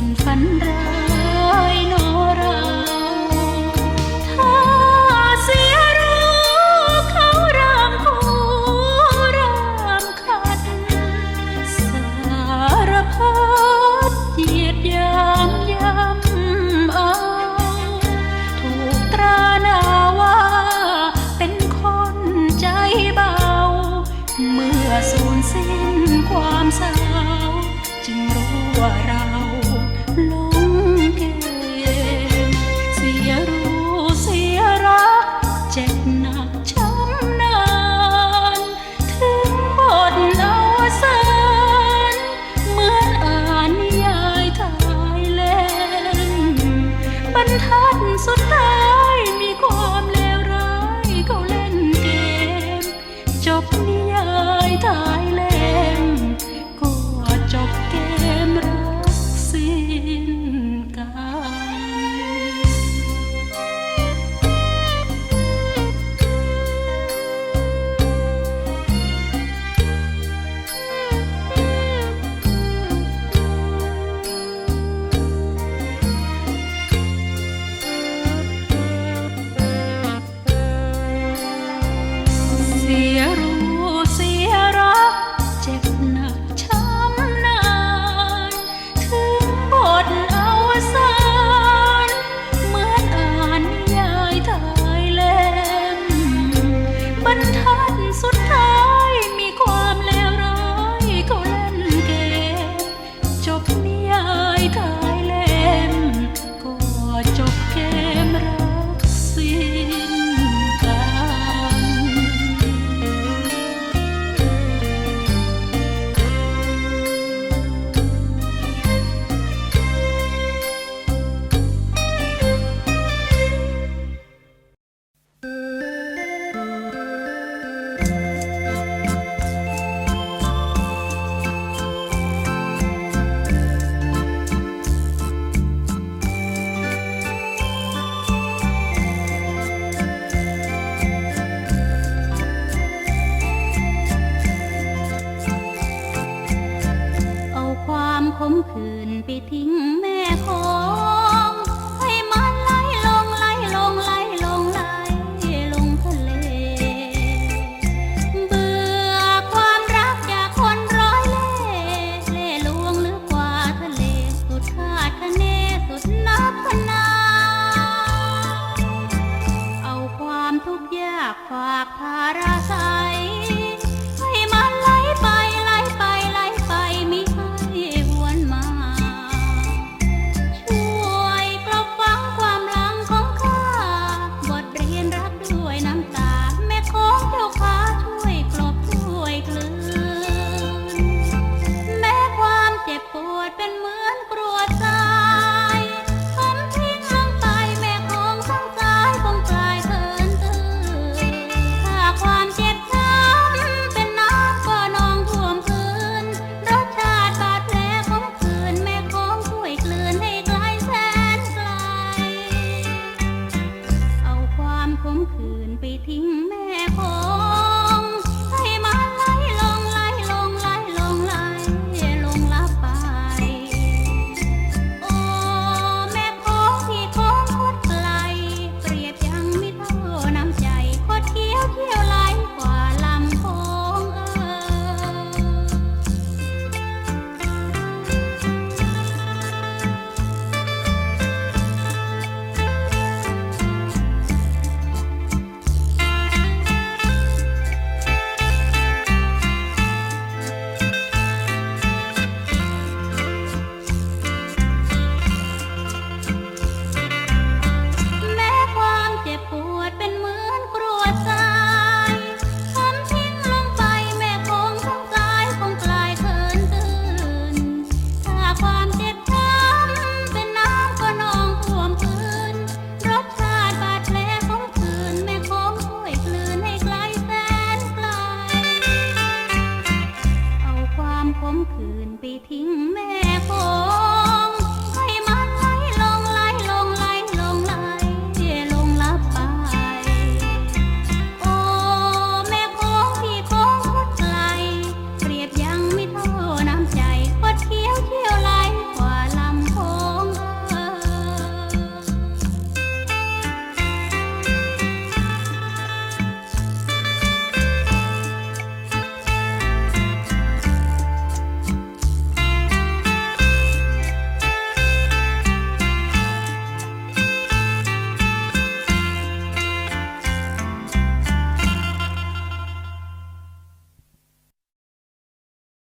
เป็นฝันร้ายนอราถ้าเสียรู้เขารามคู่รามขัด สารพัดเหยียดยามย้ำเอา ถูกตราหน้าว่า เป็นคนใจเบา เมื่อสูญสิ้นความเา